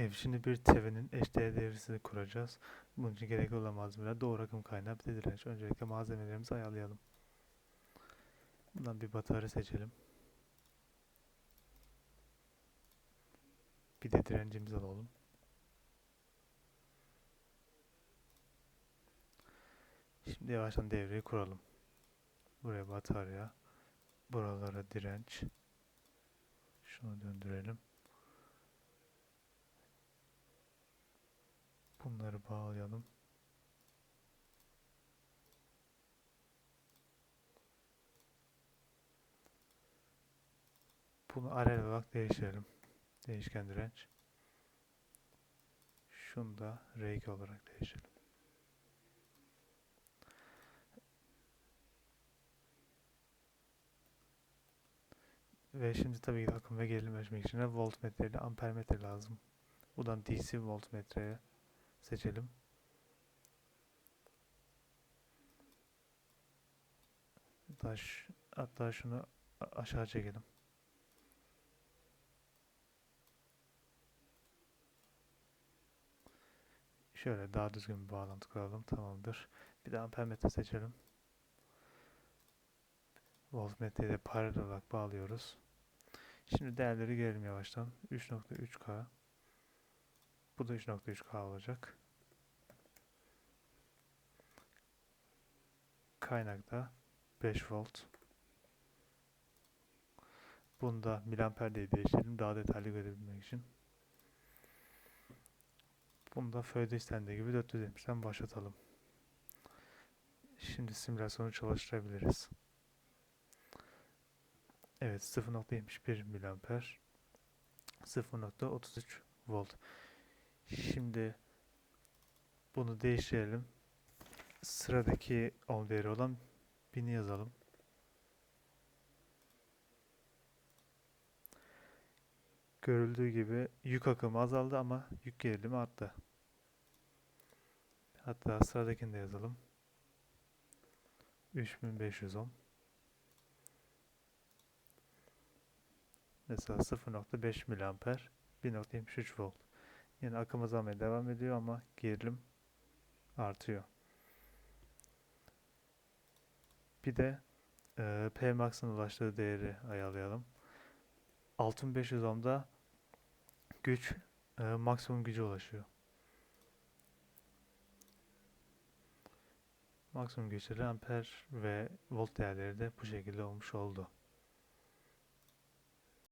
Evet, şimdi bir TV'nin eşdeğer devresini kuracağız. Bunun için gerekli olan malzemeler doğru akım kaynağı bir de direnç. Öncelikle malzemelerimizi ayarlayalım. Bundan bir batarya seçelim. Bir de direncimizi alalım. Şimdi yavaştan devreyi kuralım. Buraya batarya, buralara direnç. Şunu döndürelim. Bunları bağlayalım. Bunu arel olarak değiştirelim. Değişken direnç. Şunu da R2 olarak değiştirelim. Ve şimdi tabii ki akım ve gerilim ölçmek için de voltmetre ile ampermetre lazım. Buradan DC voltmetreye seçelim. Hatta, ş- hatta şunu aşağı çekelim. Şöyle daha düzgün bir bağlantı kuralım. Tamamdır. Bir de ampermetre seçelim. Voltmetreyi de paralel olarak bağlıyoruz. Şimdi değerleri görelim yavaştan. 3.3K. Bu da 3.3K olacak. Kaynakta 5 volt. Bunda miliamper diye değiştirelim daha detaylı görebilmek için. Bunda föyde istendiği gibi 470'den başlatalım. Şimdi simülasyonu çalıştırabiliriz. Evet 0.71 miliamper 0.33 volt. Şimdi bunu değiştirelim. Sıradaki ohm değeri olan 1000'i yazalım. Görüldüğü gibi yük akımı azaldı ama yük gerilimi arttı. Hatta sıradakini de yazalım. 3500 ohm. Mesela 0.5 miliamper 1.73 volt. Yine akım azalmaya devam ediyor ama gerilim artıyor. Bir de e, P max'ın ulaştığı değeri ayarlayalım. 6500 ohm'da güç e, maksimum güce ulaşıyor. Maksimum güçleri amper ve volt değerleri de bu şekilde olmuş oldu.